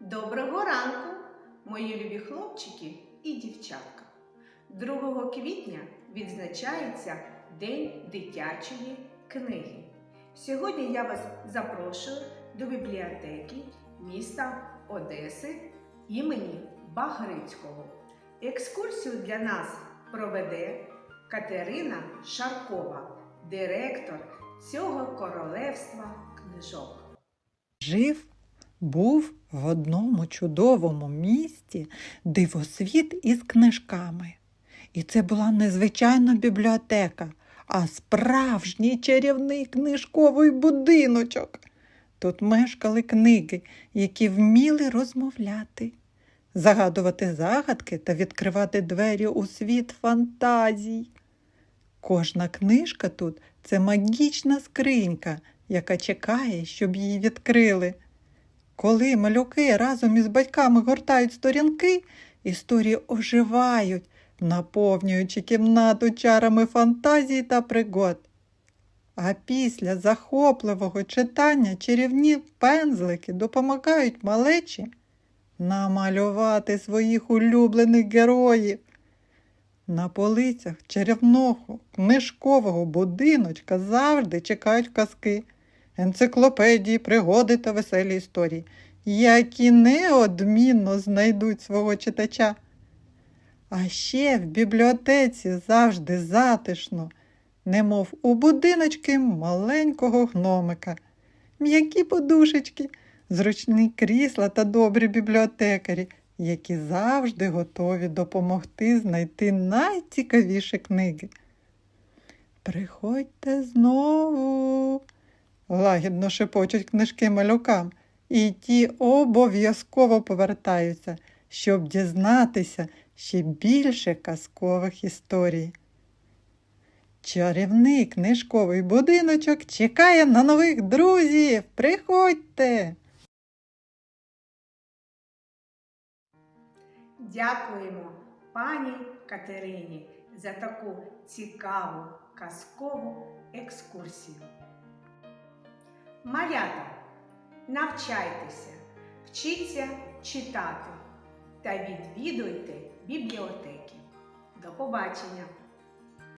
Доброго ранку, мої любі хлопчики і дівчатка. 2 квітня відзначається День дитячої книги. Сьогодні я вас запрошую до бібліотеки міста Одеси імені Багрицького. Екскурсію для нас проведе Катерина Шаркова, директор цього королевства книжок. Жив був в одному чудовому місті дивосвіт із книжками. І це була не звичайна бібліотека, а справжній чарівний книжковий будиночок. Тут мешкали книги, які вміли розмовляти, загадувати загадки та відкривати двері у світ фантазій. Кожна книжка тут це магічна скринька, яка чекає, щоб її відкрили. Коли малюки разом із батьками гортають сторінки, історії оживають, наповнюючи кімнату чарами фантазії та пригод. А після захопливого читання чарівні пензлики допомагають малечі намалювати своїх улюблених героїв. На полицях чарівного книжкового будиночка завжди чекають казки, енциклопедії, пригоди та веселі історії, які неодмінно знайдуть свого читача. А ще в бібліотеці завжди затишно, немов у будиночки маленького гномика, м'які подушечки, зручні крісла та добрі бібліотекарі, які завжди готові допомогти знайти найцікавіші книги. Приходьте знову, лагідно шепочуть книжки малюкам, і ті обов'язково повертаються, щоб дізнатися ще більше казкових історій. Чарівний книжковий будиночок чекає на нових друзів. Приходьте! Дякуємо пані Катерині за таку цікаву казкову екскурсію. Малята, навчайтеся, вчіться читати та відвідуйте бібліотеки. До побачення!